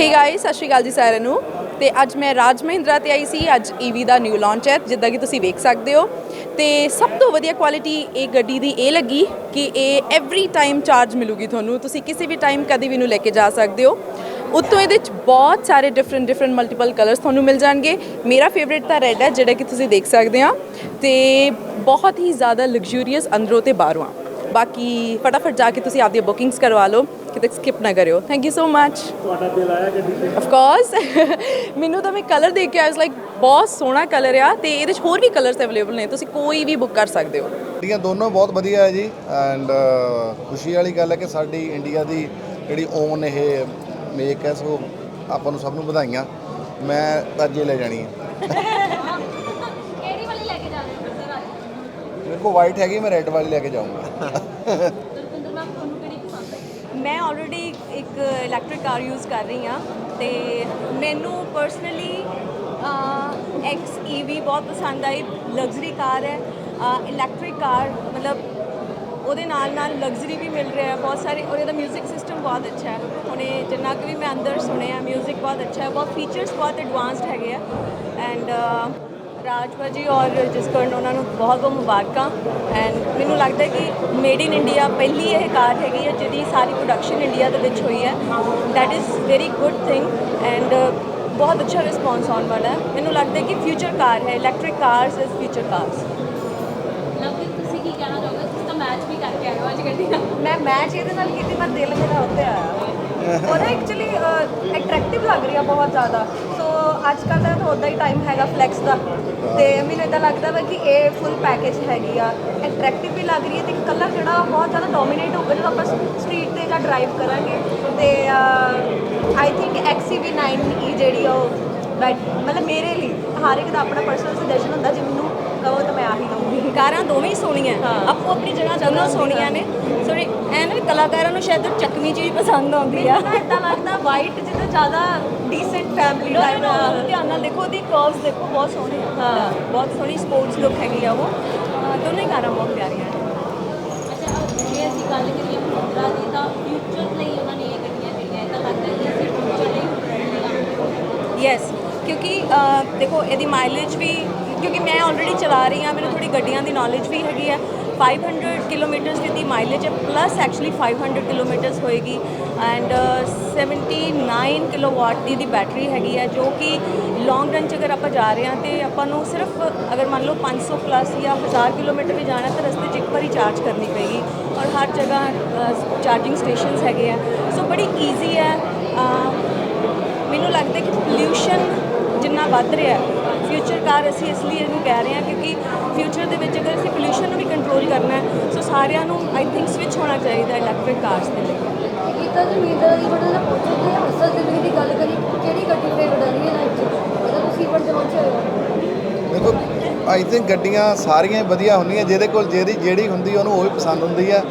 Hey guys ਸਤਿ ਸ਼੍ਰੀ ਅਕਾਲ ਜੀ ਸਾਰਿਆਂ ਨੂੰ। ਤੇ ਅੱਜ ਮੈਂ ਰਾਜ ਮਹਿੰਦਰਾ ਤੇ ਆਈ ਸੀ, ਅੱਜ ਈਵੀ ਦਾ ਨਿਊ ਲਾਂਚ ਹੈ, ਜਿੱਦਾਂ ਕਿ ਤੁਸੀਂ ਵੇਖ ਸਕਦੇ ਹੋ। ਤੇ ਸਭ ਤੋਂ ਵਧੀਆ ਕੁਆਲਿਟੀ ਇਹ ਗੱਡੀ ਦੀ ਇਹ ਲੱਗੀ ਕਿ ਇਹ ਐਵਰੀ ਟਾਈਮ ਚਾਰਜ ਮਿਲੂਗੀ ਤੁਹਾਨੂੰ। ਤੁਸੀਂ ਕਿਸੇ ਵੀ ਟਾਈਮ ਕਦੇ ਵੀ ਨੂੰ ਲੈ ਕੇ ਜਾ ਸਕਦੇ ਹੋ। ਉੱਤੋਂ ਇਹਦੇ ਚ ਬਹੁਤ ਸਾਰੇ ਡਿਫਰੈਂਟ ਡਿਫਰੈਂਟ ਮਲਟੀਪਲ ਕਲਰਸ ਤੁਹਾਨੂੰ ਮਿਲ ਜਾਣਗੇ। ਮੇਰਾ ਫੇਵਰੇਟ ਤਾਂ ਰੈੱਡ ਹੈ, ਜਿਹੜਾ ਕਿ ਤੁਸੀਂ ਦੇਖ ਸਕਦੇ ਆ ਤੇ ਬਹੁਤ ਹੀ ਜ਼ਿਆਦਾ ਲਗਜ਼ੂਰੀਅਸ ਅੰਦਰੋਂ ਤੇ ਬਾਹਰੋਂ ਆ। ਬਾਕੀ ਫਟਾਫਟ ਜਾ ਕੇ ਤੁਸੀਂ ਆਪਦੀਆਂ ਬੁਕਿੰਗਸ ਕਰਵਾ ਲਓ। ਕਿਤੇ ਸਕਿਪ ਨਾ ਕਰਿਓ। ਥੈਂਕ ਯੂ ਸੋ ਮੱਚ ਤੁਹਾਡਾ ਦਿਲ ਆਇਆ ਗੱਡੀ ਤੇ ਆਫ ਕੋਰਸ ਮੈਨੂੰ ਤਾਂ ਮੈਂ ਕਲਰ ਦੇਖ ਕੇ ਆਈ ਵਾਸ ਲਾਈਕ ਬਹੁਤ ਸੋਹਣਾ ਕਲਰ ਆ ਤੇ ਇਹਦੇ ਚ ਹੋਰ ਵੀ ਕਲਰਸ ਅਵੇਲੇਬਲ ਨੇ। ਤੁਸੀਂ ਕੋਈ ਵੀ ਬੁੱਕ ਕਰ ਸਕਦੇ ਹੋ। ਗੱਡੀਆਂ ਦੋਨੋਂ ਬਹੁਤ ਵਧੀਆ ਹੈ ਜੀ। ਐਂਡ ਖੁਸ਼ੀ ਵਾਲੀ ਗੱਲ ਹੈ ਕਿ ਸਾਡੀ ਇੰਡੀਆ ਦੀ ਜਿਹੜੀ ਓਨ ਇਹ ਮੇਕ ਹੈ ਸੋ ਆਪਾਂ ਨੂੰ ਸਭ ਨੂੰ ਵਧਾਈਆਂ। ਮੈਂ ਤਾਂ ਅੱਜ ਇਹ ਲੈ ਜਾਣੀ ਹੈ। ਕਿਹੜੀ ਵਾਲੀ ਲੈ ਕੇ ਜਾ ਰਹੇ ਹੋ? ਸਰ ਅੱਜ ਮੇਰੇ ਕੋਲ ਵਾਈਟ ਹੈਗੀ ਮੈਂ ਰੈੱਡ ਵਾਲੀ ਲੈ ਕੇ ਜਾਊਂਗਾ ਦਲਪਿੰਦਰ ਮੈਮ ਤੁਹਾਨੂੰ ਕਿਹੜੀ ਪਸੰਦ ਹੈ ਮੈਂ ਆਲਰੇਡੀ ਇੱਕ ਇਲੈਕਟ੍ਰਿਕ ਕਾਰ ਯੂਜ਼ ਕਰ ਰਹੀ ਹਾਂ ਤੇ ਮੈਨੂੰ ਪਰਸਨਲੀ ਐਕਸ ਈਵੀ ਬਹੁਤ ਪਸੰਦ ਆਈ ਲਗਜ਼ਰੀ ਕਾਰ ਹੈ ਇਲੈਕਟ੍ਰਿਕ ਕਾਰ ਮਤਲਬ ਉਹਦੇ ਨਾਲ ਨਾਲ ਲਗਜ਼ਰੀ ਵੀ ਮਿਲ ਰਿਹਾ ਹੈ ਬਹੁਤ ਸਾਰੇ ਔਰ ਇਹਦਾ 뮤직 ਸਿਸਟਮ ਬਹੁਤ ਅੱਛਾ ਹੈ ਹੁਣੇ ਜਿੰਨਾ ਕੁ ਵੀ ਮੈਂ ਅੰਦਰ ਸੁਣਿਆ 뮤직 ਬਹੁਤ ਅੱਛਾ ਹੈ ਬਹੁਤ ਫੀਚਰਸ ਬਹੁਤ ਐਡਵਾਂਸਡ ਹੈਗੇ ਆ ਐਂਡ ਰਾਜ ਭਾਜੀ ਔਰ ਜਸਕਰਨ ਉਹਨਾਂ ਨੂੰ ਬਹੁਤ ਬਹੁਤ ਮੁਬਾਰਕਾਂ। ਐਂਡ ਮੈਨੂੰ ਲੱਗਦਾ ਹੈ ਕਿ ਮੇਡ ਇਨ ਇੰਡੀਆ ਪਹਿਲੀ ਇਹ ਕਾਰ ਹੈਗੀ ਹੈ ਜਿਹਦੀ ਸਾਰੀ ਪ੍ਰੋਡਕਸ਼ਨ ਇੰਡੀਆ ਦੇ ਵਿੱਚ ਹੋਈ ਹੈ। That is very good thing and ਬਹੁਤ ਅੱਛਾ ਰਿਸਪੌਂਸ ਆਉਣ ਵਾਲਾ ਹੈ। ਮੈਨੂੰ ਲੱਗਦਾ ਹੈ ਕਿ ਫਿਊਚਰ ਕਾਰ ਹੈ electric cars is future cars lovely ਤੁਸੀਂ ਕੀ ਕਹਿਣਾ ਚਾਹੋਗੇ? ਤੁਸੀਂ ਤਾਂ ਮੈਚ ਵੀ ਕਰਕੇ ਆਏ ਹੋ ਅੱਜ ਗੱਡੀ ਦਾ ਮੈਂ ਮੈਚ ਇਹਦੇ ਨਾਲ ਕੀਤੀ ਪਰ ਦਿਲ ਮੇਰਾ ਉੱਤੇ ਆਇਆ। ਉਹ ਨਾ ਐਕਚੁਅਲੀ ਅਟਰੈਕਟਿਵ ਲੱਗ ਰਹੀ ਆ ਬਹੁਤ ਜ਼ਿਆਦਾ। ਅੱਜ ਕੱਲ੍ਹ ਦਾ ਤਾਂ ਹੀ ਟਾਈਮ ਹੈਗਾ ਫਲੈਕਸ ਦਾ। ਤੇ ਮੈਨੂੰ ਇਦਾਂ ਲੱਗਦਾ ਵਾ ਕਿ ਇਹ ਫੁੱਲ ਪੈਕੇਜ ਹੈਗੀ ਆ। ਅਟਰੈਕਟਿਵ ਵੀ ਲੱਗ ਰਹੀ ਹੈ ਤੇ ਕਲਰ ਜਿਹੜਾ ਉਹ ਬਹੁਤ ਜ਼ਿਆਦਾ ਡੋਮੀਨੇਟ ਹੋਊਗਾ ਜਦੋਂ ਆਪਾਂ ਸਟਰੀਟ ਤੇ ਜਾਂ ਡਰਾਈਵ ਕਰਾਂਗੇ। ਤੇ ਆਈ ਥਿੰਕ XCV9e ਜਿਹੜੀ ਆ ਉਹ ਬੈਟ ਮਤਲਬ ਮੇਰੇ ਲਈ ਹਰ ਇੱਕ ਦਾ ਆਪਣਾ ਪਰਸਨਲ ਸੁਜੈਸ਼ਨ ਹੁੰਦਾ, ਜੇ ਮੈਨੂੰ ਕਹੋ ਤਾਂ ਮੈਂ ਆਹੀ ਲਵਾਂਗੀ ਕਾਰਾਂ ਦੋਵੇਂ ਹੀ ਸੋਹਣੀਆਂ। ਆਪੋ ਆਪਣੀ ਜਗ੍ਹਾ ਦੋਨੋਂ ਸੋਹਣੀਆਂ। ਨੇ। ਸੋਰੀ ਐ ਨਾ ਵੀ ਕਲਾਕਾਰਾਂ ਨੂੰ ਸ਼ਾਇਦ ਚੱਕਵੀਂ ਚੀਜ਼ ਪਸੰਦ ਆਉਂਦੀ ਆ। ਇਦਾਂ ਲੱਗਦਾ ਵਾਈਟ ਜਿੱਦਾਂ ਜ਼ਿਆਦਾ ਡੀਸੈਂਟ ਫੈਮਿਲੀ ਟਾਈਪ ਧਿਆਨ ਨਾਲ ਦੇਖੋ ਉਹਦੀ ਕਰਵਸ ਦੇਖੋ ਬਹੁਤ ਸੋਹਣੇ ਆ। ਹਾਂ। ਬਹੁਤ ਸੋਹਣੀ ਸਪੋਰਟਸ ਲੁੱਕ ਹੈਗੀ ਆ ਉਹ। ਦੋਨੋਂ ਕਾਰਾਂ ਬਹੁਤ ਪਿਆਰੀਆਂ ਨੇ। ਅੱਛਾ ਜੇ ਅਸੀਂ ਗੱਲ ਕਰੀਏ ਮਹਿੰਦਰਾ ਦੀ ਤਾਂ ਫਿਊਚਰ ਲਈ ਉਹਨਾਂ ਨੇ ਇਹ ਗੱਡੀਆਂ ਜਿਹੜੀਆਂ ਇਹ ਤਾਂ ਲੱਗਦਾ ਕਿ ਅਸੀਂ ਫਿਊਚਰ ਲਈ ਯੈਸ ਕਿਉਂਕਿ ਦੇਖੋ ਇਹਦੀ ਮਾਈਲੇਜ ਵੀ ਕਿਉਂਕਿ ਮੈਂ ਆਲਰੇਡੀ ਚਲਾ ਰਹੀ ਹਾਂ, ਮੈਨੂੰ ਥੋੜੀ ਗੱਡੀਆਂ ਦੀ ਨੌਲੇਜ ਵੀ ਹੈਗੀ ਹੈ। 500 ਕਿਲੋਮੀਟਰਸ ਦੀ ਮਾਈਲੇਜ ਹੈ ਪਲੱਸ ਐਕਚੁਅਲੀ 500 ਕਿਲੋਮੀਟਰਸ ਹੋਏਗੀ। ਐਂਡ 79 ਕਿਲੋਵਾਟ ਦੀ ਦੀ ਬੈਟਰੀ ਹੈਗੀ ਹੈ, ਜੋ ਕਿ ਲੌਂਗ ਰਨ ਚ ਅਗਰ ਆਪਾਂ ਜਾ ਰਹੇ ਹਾਂ ਤੇ ਆਪਾਂ ਨੂੰ ਸਿਰਫ ਅਗਰ ਮੰਨ ਲਓ 500 ਪਲੱਸ ਜਾਂ 1000 ਕਿਲੋਮੀਟਰ ਵੀ ਜਾਣਾ ਤਾਂ ਰਸਤੇ 'ਚ ਇੱਕ ਵਾਰੀ ਚਾਰਜ ਕਰਨੀ ਪਏਗੀ। ਔਰ ਹਰ ਜਗ੍ਹਾ ਚਾਰਜਿੰਗ ਸਟੇਸ਼ਨਸ ਹੈਗੇ ਆ ਸੋ ਬੜੀ ਈਜ਼ੀ ਹੈ। ਮੈਨੂੰ ਲੱਗਦਾ ਕਿ ਪੋਲਿਊਸ਼ਨ ਜਿੰਨਾ ਵੱਧ ਰਿਹਾ ਹੈ ਫਿਊਚਰ ਕਾਰ ਅਸੀਂ ਇਸ ਲਈ ਇਹਨੂੰ ਕਹਿ ਰਹੇ ਹਾਂ ਕਿਉਂਕਿ ਫਿਊਚਰ ਦੇ ਵਿੱਚ ਅਗਰ ਅਸੀਂ ਪੋਲਿਊਸ਼ਨ ਨੂੰ ਵੀ ਕੰਟਰੋਲ ਕਰਨਾ ਹੈ ਸੋ ਸਾਰਿਆਂ ਨੂੰ ਆਈ ਥਿੰਕ ਸਵਿਚ ਹੋਣਾ ਚਾਹੀਦਾ ਇਲੈਕਟ੍ਰਿਕ ਕਾਰਸ ਦੇ ਲਈ। ਕੀਤਾ ਜੀ ਮੀਟਰ ਦੀ ਬਟਨ ਦਾ ਪਹੁੰਚੇ ਤੇ ਅਸਲ ਜ਼ਿੰਦਗੀ ਦੀ ਗੱਲ ਕਰੀ ਕਿਹੜੀ ਗੱਡੀ ਫੇਵਰਟ ਹੈ ਰੀਅਲ ਲਾਈਫ 'ਚ? ਜਦੋਂ ਤੁਸੀਂ ਇਵਨ ਤੇ ਪਹੁੰਚੇ ਹੋ। ਦੇਖੋ ਆਈ ਥਿੰਕ ਗੱਡੀਆਂ ਸਾਰੀਆਂ ਵਧੀਆ ਹੁੰਦੀਆਂ ਜਿਹਦੇ ਕੋਲ ਜਿਹੜੀ ਜਿਹੜੀ ਹੁੰਦੀ ਉਹਨੂੰ ਉਹ ਹੀ ਪਸੰਦ ਹੁੰਦੀ ਹੈ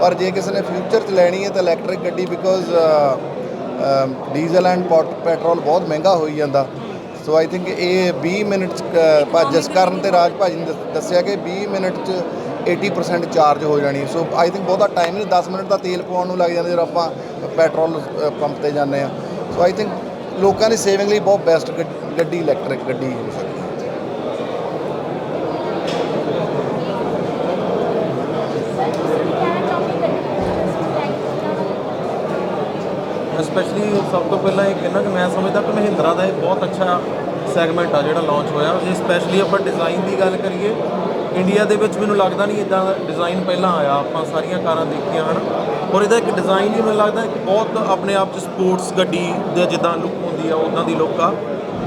ਪਰ ਜੇ ਕਿਸੇ ਨੇ ਫਿਊਚਰ 'ਚ ਲੈਣੀ ਹੈ ਤਾਂ ਇਲੈਕਟ੍ਰਿਕ ਗੱਡੀ ਬਿਕੋਜ਼ ਡੀਜ਼ਲ ਐਂਡ ਪੈਟਰੋਲ ਬਹੁਤ ਮਹਿੰਗਾ ਹੋਈ ਜਾਂਦਾ। ਸੋ ਆਈ ਥਿੰਕ ਇਹ 20 ਮਿੰਟ 'ਚ ਕ- ਭਾ- ਜਸਕਰਨ ਤੇ ਰਾਜ ਭਾਜੀ ਨੇ ਦੱਸ- ਦੱਸਿਆ ਕਿ 20 ਮਿੰਟ 'ਚ 80% ਚਾਰਜ ਹੋ ਜਾਣੀ। ਸੋ ਆਈ ਥਿੰਕ ਬਹੁਤਾ ਟਾਈਮ ਨਹੀਂ 10 ਮਿੰਟ ਦਾ ਤੇਲ ਪਵਾਉਣ ਨੂੰ ਲੱਗ ਜਾਂਦਾ ਜਦੋਂ ਆਪਾਂ ਪੈਟਰੋਲ ਪੰਪ ਤੇ ਜਾਂਦੇ ਆ ਸੋ ਆਈ ਥਿੰਕ ਲੋਕਾਂ ਦੀ ਸੇਵਿੰਗ ਲਈ ਬਹੁਤ ਬੈਸਟ ਗੱਡੀ ਇਲੈਕਟ੍ਰਿਕ ਗੱਡੀ ਹੋ ਸਕਦੀ ਹੈ। ਸਪੈਸ਼ਲੀ ਸਭ ਤੋਂ ਪਹਿਲਾਂ ਇਹ ਕਹਿਣਾ ਕਿ ਮੈਂ ਸਮਝਦਾ ਕਿ ਮਹਿੰਦਰਾ ਦਾ ਇਹ ਬਹੁਤ ਅੱਛਾ ਸੈਗਮੈਂਟ ਆ ਜਿਹੜਾ ਲਾਂਚ ਹੋਇਆ। ਜੇ ਸਪੈਸ਼ਲੀ ਆਪਾਂ ਡਿਜ਼ਾਈਨ ਦੀ ਗੱਲ ਕਰੀਏ ਇੰਡੀਆ ਦੇ ਵਿੱਚ ਮੈਨੂੰ ਲੱਗਦਾ ਨਹੀਂ ਇਦਾਂ ਦਾ ਡਿਜ਼ਾਈਨ ਪਹਿਲਾਂ ਆਇਆ। ਆਪਾਂ ਸਾਰੀਆਂ ਕਾਰਾਂ ਦੇਖੀਆਂ ਹਨ। ਔਰ ਇਹਦਾ ਇੱਕ ਡਿਜ਼ਾਈਨ ਹੀ ਮੈਨੂੰ ਲੱਗਦਾ ਕਿ ਬਹੁਤ ਆਪਣੇ ਆਪ 'ਚ ਸਪੋਰਟਸ ਗੱਡੀ ਦੇ ਜਿੱਦਾਂ ਲੁੱਕ ਹੁੰਦੀ ਆ ਉਦਾਂ ਦੀ ਲੁੱਕ ਆ।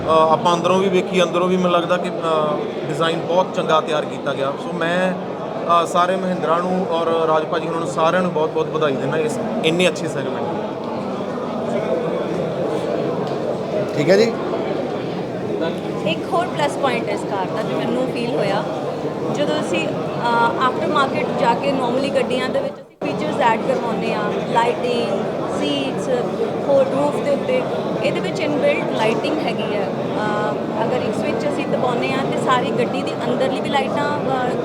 ਆਪਾਂ ਅੰਦਰੋਂ ਵੀ ਵੇਖੀ, ਅੰਦਰੋਂ ਵੀ ਮੈਨੂੰ ਲੱਗਦਾ ਕਿ ਡਿਜ਼ਾਈਨ ਬਹੁਤ ਚੰਗਾ ਤਿਆਰ ਕੀਤਾ ਗਿਆ। ਸੋ ਮੈਂ ਸਾਰੇ ਮਹਿੰਦਰਾ ਨੂੰ ਔਰ ਰਾਜਪਾ ਜੀ ਉਹਨਾਂ ਨੂੰ ਸਾਰਿਆਂ ਨੂੰ ਬਹੁਤ ਬਹੁਤ ਵਧਾਈ ਦਿੰਦਾ ਇਸ ਇੰਨੇ ਅੱਛੇ ਸੈਗਮੈਂਟ ਠੀਕ ਹੈ ਜੀ। ਇੱਕ ਹੋਰ ਪਲੱਸ ਪੁਆਇੰਟ ਹੈ ਇਸ ਕਾਰ ਦਾ ਜੋ ਮੈਨੂੰ ਫੀਲ ਹੋਇਆ। ਜਦੋਂ ਅਸੀਂ ਆਫਟਰ ਮਾਰਕੀਟ ਜਾ ਕੇ ਨਾਰਮਲੀ ਗੱਡੀਆਂ ਦੇ ਵਿੱਚ ਅਸੀਂ ਫੀਚਰਸ ਐਡ ਕਰਵਾਉਂਦੇ ਆ ਲਾਈਟਿੰਗ ਸੀਟਸ ਹੋਰ ਰੂਫ ਦੇ ਉੱਤੇ ਇਹਦੇ ਵਿੱਚ ਇਨਬਿਲਟ ਲਾਈਟਿੰਗ ਹੈਗੀ ਹੈ। ਅਗਰ ਇੱਕ ਸਵਿਚ ਅਸੀਂ ਦਬਾਉਂਦੇ ਆ ਤੇ ਸਾਰੀ ਗੱਡੀ ਦੀ ਅੰਦਰਲੀ ਵੀ ਲਾਈਟਾਂ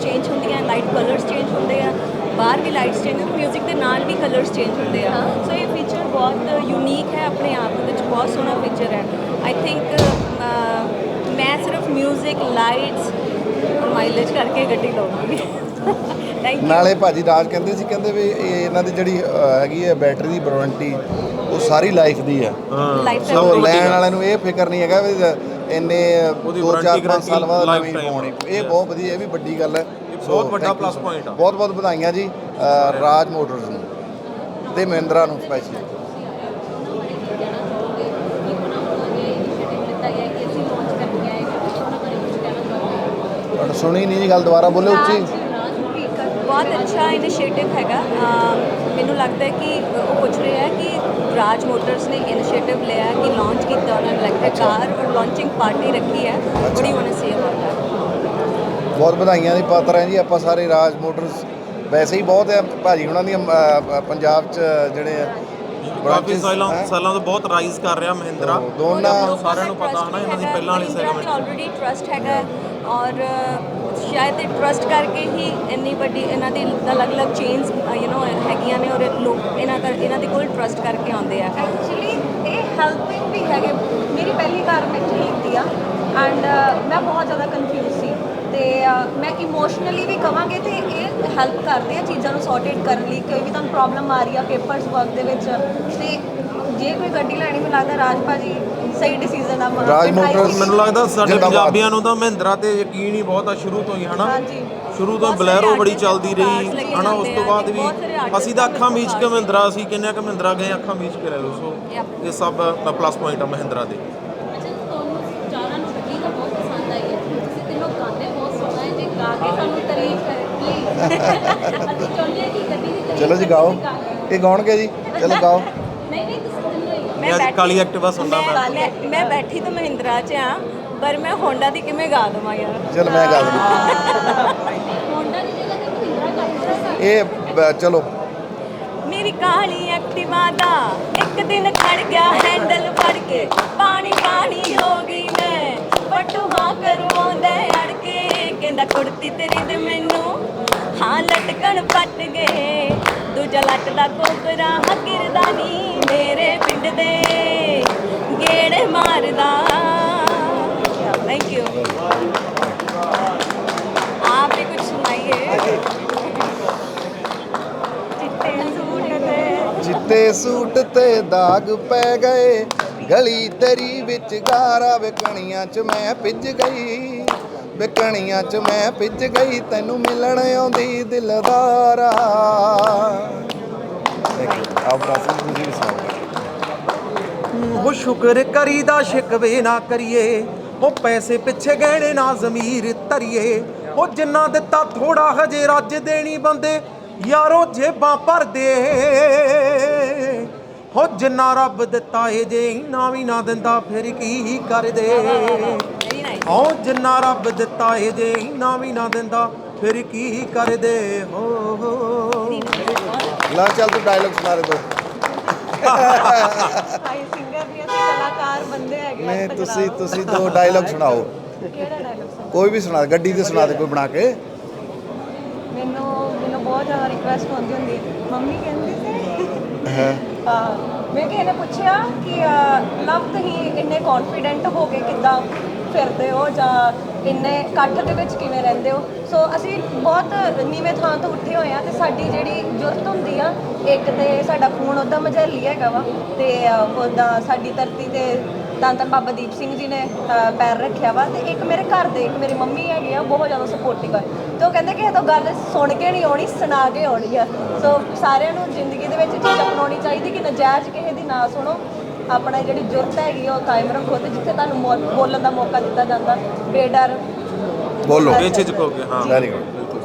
ਚੇਂਜ ਹੁੰਦੀਆਂ ਲਾਈਟ ਕਲਰਸ ਚੇਂਜ ਹੁੰਦੇ ਆ ਬਾਹਰ ਵੀ ਲਾਈਟਸ ਚੇਂਜ ਹੁੰਦੇ 뮤직 ਦੇ ਨਾਲ ਵੀ ਕਲਰਸ ਚੇਂਜ ਹੁੰਦੇ ਆ। ਸੋ ਇਹ ਫੀਚਰ ਬਹੁਤ ਯੂਨੀਕ ਹੈ ਆਪਣੇ ਆਪ ਵਿੱਚ ਬਹੁਤ ਸੋਹਣਾ ਫੀਚਰ ਹੈ। ਆਈ ਥਿੰਕ ਮੈਂ ਸਿਰਫ 뮤직 ਲਾਈਟਸ ਮਾਈਲੇਜ ਕਰਕੇ ਗੱਡੀ ਲਵਾਂਗੀ ਥੈਂਕ ਯੂ ਨਾਲੇ ਭਾਜੀ ਰਾਜ ਕਹਿੰਦੇ ਸੀ ਕਹਿੰਦੇ ਵੀ ਇਹ ਇਹਨਾਂ ਦੀ ਜਿਹੜੀ ਅਹ, ਹੈਗੀ ਹੈ ਬੈਟਰੀ ਦੀ ਵਾਰੰਟੀ ਉਹ ਸਾਰੀ ਲਾਈਫ ਦੀ ਲਾਈਫ ਸੋ ਲੈਣ ਵਾਲਿਆਂ ਨੂੰ ਇਹ ਫਿਕਰ ਨਹੀਂ ਹੈਗਾ ਵੀ ਇੰਨੇ ਉਹਦੀ 2 4 warranty 5 ਸਾਲ ਬਾਅਦ ਨਵੀਂ lifetime ਪਾਉਣੀ ਇਹ ਬਹੁਤ ਵਧੀਆ ਇਹ ਵੀ ਵੱਡੀ ਗੱਲ ਹੈ। ਬਹੁਤ ਵੱਡਾ thank you plus so point much। ਆ। ਬਹੁਤ ਬਹੁਤ ਵਧਾਈਆਂ ਜੀ ਰਾਜ ਮੋਟਰਸ ਨੂੰ ਤੇ ਮਹਿੰਦਰਾ ਨੂੰ ਸਪੈਸ਼ਲ ਕਹਿਣਾ ਚਾਹੋਗੇ ਕਿ ਉਹਨਾਂ ਵੱਲੋਂ ਇਹ ਇਨੀਸ਼ੀਏਟਿਵ ਲਿੱਤਾ ਗਿਆ ਹੈ ਕਿ ਅਸੀਂ ਲਾਂਚ ਕਰਨੀ ਹੈ ਉਹਨਾਂ ਬਾਰੇ ਕੁਝ ਕਹਿਣਾ ਚਾਹੋਗੇ ਤੁਹਾਡਾ ਸੁਣੀ ਨਹੀਂ ਜੀ ਗੱਲ ਦੁਬਾਰਾ ਬੋਲੋ ਉੱਚੀ। ਬਹੁਤ ਅੱਛਾ ਇਨੀਸ਼ੀਏਟਿਵ ਹੈਗਾ। ਮੈਨੂੰ ਲੱਗਦਾ ਹੈ ਕਿ ਉਹ ਪੁੱਛ ਰਹੇ ਹੈ ਕਿ ਰਾਜ ਮੋਟਰਸ ਨੇ ਇਨੀਸ਼ੀਏਟਿਵ ਲਿਆ ਹੈ ਕਿ ਲਾਂਚ ਕੀਤਾ ਉਹਨਾਂ ਨੇ ਇਲੈਕਟ੍ਰਿਕ ਕਾਰ ਔਰ ਲਾਂਚਿੰਗ ਪਾਰਟੀ ਰੱਖੀ ਹੈ। ਬੜੀ ਟੂ ਸੇ ਬਹੁਤ ਵਧਾਈਆਂ ਦੀ ਪਾਤਰ ਹੈ ਜੀ ਆਪਾਂ ਸਾਰੇ ਰਾਜ ਮੋਟਰਸ ਵੈਸੇ ਹੀ ਬਹੁਤ ਹੈ ਭਾਜੀ ਉਹਨਾਂ ਦੀਆਂ ਪੰਜਾਬ 'ਚ ਜਿਹੜੇ ਆ ਕਾਫੀ ਸਾਲਾਂ? ਸਾਲਾਂ ਤੋਂ ਬਹੁਤ ਰਾਈਜ਼ ਕਰ ਰਿਹਾ ਮਹਿੰਦਰਾ। ਦੋਨਾਂ ਸਾਰਿਆਂ ਨੂੰ ਪਤਾ ਹਨਾ ਇਹਨਾਂ ਦੀ ਪਹਿਲਾਂ ਵਾਲੀ ਸੈਗਮੈਂਟ ਆਲਰੇਡੀ ਟਰਸਟ ਹੈਗਾ। ਔਰ, ਸ਼ਾਇਦ ਇਹ ਟਰਸਟ ਕਰਕੇ ਹੀ ਇੰਨੀ ਵੱਡੀ ਇਹਨਾਂ ਦੀ ਅਲੱਗ-ਅਲੱਗ ਚੇਨਸ ਯੂ نو ਹੈਗੀਆਂ ਨੇ ਔਰ ਲੋਕ, ਇਹਨਾਂ ਕਰ, ਇਹਨਾਂ ਦੇ ਕੋਲ ਟਰਸਟ ਕਰਕੇ ਆਉਂਦੇ ਆ। ਐਕਚੁਅਲੀ ਇਹ ਹੈਲਪਿੰਗ ਵੀ ਹੈਗੇ। ਮੇਰੀ ਪਹਿਲੀ ਕਾਰ ਮੈਂ ਖਰੀਦੀ ਆ ਐਂਡ ਮੈਂ ਬਹੁਤ ਜ਼ਿਆਦਾ ਕਨਫਿਊਜ਼ ਸੀ। ਤੇ ਮੈਂ ਇਮੋਸ਼ਨਲੀ ਵੀ ਕਵਾਂਗੇ ਤੇ ਇਹ ਹੈਲਪ ਕਰਦੇ ਆ ਚੀਜ਼ਾਂ ਨੂੰ ਸੌਰਟਡ ਕਰਨ ਲਈ। ਕੋਈ ਵੀ ਤੁਹਾਨੂੰ ਪ੍ਰੋਬਲਮ ਆ ਰਹੀ ਆ ਪੇਪਰਸ ਵਰਕ ਦੇ ਵਿੱਚ, ਤੇ ਜੇ ਕੋਈ ਗੱਡੀ ਲੈਣੀ, ਮੈਨੂੰ ਲੱਗਦਾ ਰਾਜ ਭਾਜੀ ਸਹੀ ਡਿਸੀਜਨ ਆ ਰਾਜ Motors ਮੈਨੂੰ ਲੱਗਦਾ ਸਾਡੇ ਜ਼ਿੰਦਾਬਾਦ। ਪੰਜਾਬੀਆਂ ਨੂੰ ਤਾਂ ਮਹਿੰਦਰਾ ਤੇ ਯਕੀਨ ਹੀ ਬਹੁਤ ਆ ਸ਼ੁਰੂ ਤੋਂ ਹੀ ਹਨਾ? ਹਾਂਜੀ। ਸ਼ੁਰੂ ਤੋਂ ਬਹੁਤ ਬਲੈਰੋ ਬੜੀ artists ਚੱਲਦੀ cars ਰਹੀ ਹਨਾ? ਉਸ ਜਾਂਦੇ ਤੋਂ ਆ ਬਾਅਦ ਵੀ ਬਹੁਤ ਸਾਰੇ artists ਅਸੀਂ ਤਾਂ ਅੱਖਾਂ ਮੀਚ ਕੇ ਮਹਿੰਦਰਾ ਅਸੀਂ ਕਿੰਨੇ ਕੁ ਮਹਿੰਦਰਾ ਗਏ ਅੱਖਾਂ ਮੀਚ ਕੇ ਲੈ ਲਓ। ਸੋ. ਇਹ ਸਭ ਪਲੱਸ ਪੁਆਇੰਟ ਆ ਮਹਿੰਦਰਾ ਦੇ। ਅੱਛਾ ਤੁਹਾਨੂੰ ਚਾਰਾਂ ਨੂੰ ਗੱਡੀ ਤਾਂ ਬਹੁਤ ਪਸੰਦ ਆਈ ਹੈ। ਤੁਸੀਂ ਤਿੰਨੋਂ ਗਾਉਂਦੇ ਬਹੁਤ ਸੋਹਣਾ ਹੈ ਜੇ ਗਾ ਕੇ ਸਾਨੂੰ ਤਾਰੀਫ ਕਰੇ ਪਲੀਜ਼ ਅਸੀਂ ਚਾਹੁੰਦੇ ਹਾਂ ਕਿ ਗੱਡੀ ਦੀ ਤਾਰੀਫ ਚਲੋ ਜੀ ਗਾਓ। ਇਹ ਗਾਉਣਗੇ ਜੀ। ਚਲੋ ਗਾਓ ਨਹੀਂ ਨਹੀਂ ਤੁਸੀਂ ਤਿੰਨੋਂ ਹੀ ਮੈਂ ਅੱਜ ਕਾਲੀ ਐਕਟਿਵਾ ਸੁਣਦਾ ਮੈਂ ਮੈਂ ਮੈਂ ਬੈਠੀ ਤਾਂ ਮਹਿੰਦਰਾ 'ਚ ਆ ਪਰ ਮੈਂ ਹੋਂਡਾ ਦੀ ਕਿਵੇਂ ਗਾ ਦਵਾਂ ਯਾਰ? ਚਲ ਮੈਂ ਗਾ ਦਿੰਦਾ ਹੋਂਡਾ ਦੀ ਜਗ੍ਹਾ ਤੇ ਮਹਿੰਦਰਾ ਕਰ ਦਿੱਤਾ ਇਹ ਬ- ਚਲੋ। ਮੇਰੀ ਕਾਲੀ ਐਕਟਿਵਾ ਦਾ ਇੱਕ ਦਿਨ ਖੜ ਗਿਆ ਹੈਂਡਲ ਫੜ ਕੇ। ਪਾਣੀ ਪਾਣੀ ਹੋ ਗਈ ਮੈਂ ਪਟੂਹਾ ਕਰਵਾਉਂਦਾ ਅੜ ਕੇ। ਕਹਿੰਦਾ ਕੁੜਤੀ ਤੇਰੀ ਦੇ ਮੈਨੂੰ ਹਾਂ ਲਟਕਣ ਪੱਟ ਗਏ। ਦੂਜਾ ਲੱਟ ਦਾ ਕੋਕਰਾ ਹਕਿਰਦਾ ਨੀ ਮੇਰੇ ਪਿੰਡ ਦੇ। ਗੇੜੇ ਮਾਰਦਾ। ਥੈਂਕ ਯੂ ਆਪ ਹੀ ਸੁਣਾਈਏ। ਚਿੱਟੇ ਸੂਟ ਤੇ। ਚਿੱਟੇ ਸੂਟ ਤੇ ਦਾਗ ਪੈ ਗਏ। ਗਲੀ ਤੇਰੀ ਵਿੱਚ ਗਾਰਾ ਵਿਕਣੀਆਂ ਚ ਮੈਂ ਭਿੱਜ ਗਈ। ਵਿਕਣੀਆਂ ਚ ਮੈਂ ਭਿੱਜ ਗਈ ਤੈਨੂੰ ਮਿਲਣ ਆਉਂਦੀ ਦਿਲਦਾਰਾ ਆਪ ਰਾਸੀ ਤੁਸੀਂ ਵੀ ਸੁਣਾਓ। ਉਹ ਸ਼ੁਕਰ ਕਰੀਦਾ ਸ਼ਿਕਵੇ ਨਾ ਕਰੀਏ ਉਹ ਪੈਸੇ ਪਿੱਛੇ ਗਹਿਣੇ ਨਾ ਜ਼ਮੀਰ ਧਰੀਏ। ਉਹ ਜਿੰਨਾ ਦਿੱਤਾ ਥੋੜਾ ਹਜੇ ਰੱਜ ਦੇਣੀ ਬੰਦੇ ਯਾਰੋ ਜੇਬਾਂ ਭਰਦੇ ਹੋ ਜਿੰਨਾ ਰੱਬ ਦਿੱਤਾ ਏ ਜੇ ਇੰਨਾ ਵੀ ਨਾ ਦਿੰਦਾ ਫਿਰ ਕੀ ਕਰਦੇ? ਹਉ ਜਿੰਨਾ ਰੱਬ ਦਿੱਤਾ ਇਹ ਜੇ ਨਾ ਵੀ ਨਾ ਦਿੰਦਾ ਫਿਰ ਕੀ ਕਰਦੇ ਹੋ? ਨਾ ਚੱਲ ਤੂੰ ਡਾਇਲੌਗ ਸੁਣਾ ਦੇ ਤੂੰ ਹਾਈ ਤੁਸੀਂ ਤੁਸੀਂ ਦੋ ਡਾਇਲੌਗ ਸੁਣਾਓ। ਕੋਈ ਵੀ ਸੁਣਾ ਗੱਡੀ ਤੇ ਸੁਣਾ ਦੇ ਕੋਈ ਬਣਾ ਕੇ। ਮੈਨੂੰ ਮੈਨੂੰ ਬਹੁਤ ਜ਼ਿਆਦਾ ਰਿਕੁਐਸਟ ਹੁੰਦੀ ਹੁੰਦੀ। ਮੰਮੀ ਕਹਿੰਦੀ ਸੀ ਹਾਂ? ਮੈਂ ਕਿਹਨੇ ਪੁੱਛਿਆ ਕਿ ਲਵ ਤੁਸੀਂ ਇੰਨੇ ਕੌਨਫੀਡੈਂਟ ਹੋ ਕੇ ਕਿੱਦਾਂ ਫਿਰਦੇ ਹੋ ਜਾਂ ਇੰਨੇ ਇਕੱਠ ਦੇ ਵਿੱਚ ਕਿਵੇਂ ਰਹਿੰਦੇ ਹੋ? ਸੋ ਅਸੀਂ ਬਹੁਤ ਨੀਵੇਂ ਥਾਂ ਤੋਂ ਉੱਠੇ ਹੋਏ ਆ ਤੇ ਸਾਡੀ ਜਿਹੜੀ ਜੁਰਤ ਹੁੰਦੀ ਆ, ਇੱਕ ਤੇ ਸਾਡਾ ਖੂਨ ਉਹਦਾ ਮਝੈਲੀ ਹੈਗਾ ਵਾ ਤੇ ਉਹਦਾ ਸਾਡੀ ਧਰਤੀ ਤੇ ਧੰਨ ਧੰਨ ਬਾਬਾ ਦੀਪ ਸਿੰਘ ਜੀ ਨੇ ਪੈਰ ਰੱਖਿਆ ਵਾ ਤੇ ਇੱਕ ਮੇਰੇ ਘਰ ਦੇ, ਇੱਕ ਮੇਰੀ ਮੰਮੀ ਹੈਗੀ ਆ, ਉਹ ਬਹੁਤ ਜ਼ਿਆਦਾ ਸਪੋਰਟਿਵ ਆ। ਤੇ ਉਹ ਕਹਿੰਦੇ ਕਿ ਇਹ ਤਾਂ ਗੱਲ ਸੁਣ ਕੇ ਨਹੀਂ ਆਉਣੀ, ਸੁਣਾ ਕੇ ਆਉਣੀ ਆ। ਸੋ ਸਾਰਿਆਂ ਨੂੰ ਜ਼ਿੰਦਗੀ ਦੇ ਵਿੱਚ ਚੀਜ਼ ਅਪਣਾਉਣੀ ਚਾਹੀਦੀ ਕਿ ਨਜਾਇਜ਼ ਕਿਸੇ ਦੀ ਨਾ ਸੁਣੋ। ਆਪਣਾ ਜਿਹੜੀ ਜੁਰਤ ਹੈਗੀ ਆ ਉਹ ਕਾਇਮ ਰੱਖੋ ਤੇ ਜਿੱਥੇ ਤੁਹਾਨੂੰ ਮੌ- ਬੋਲਣ ਦਾ ਮੌਕਾ ਦਿੱਤਾ ਜਾਂਦਾ ਬੇਡਰ। ਬੋਲੋ। ਬੇਝਿਜਕ ਹੋ ਕੇ ਹਾਂ। Very good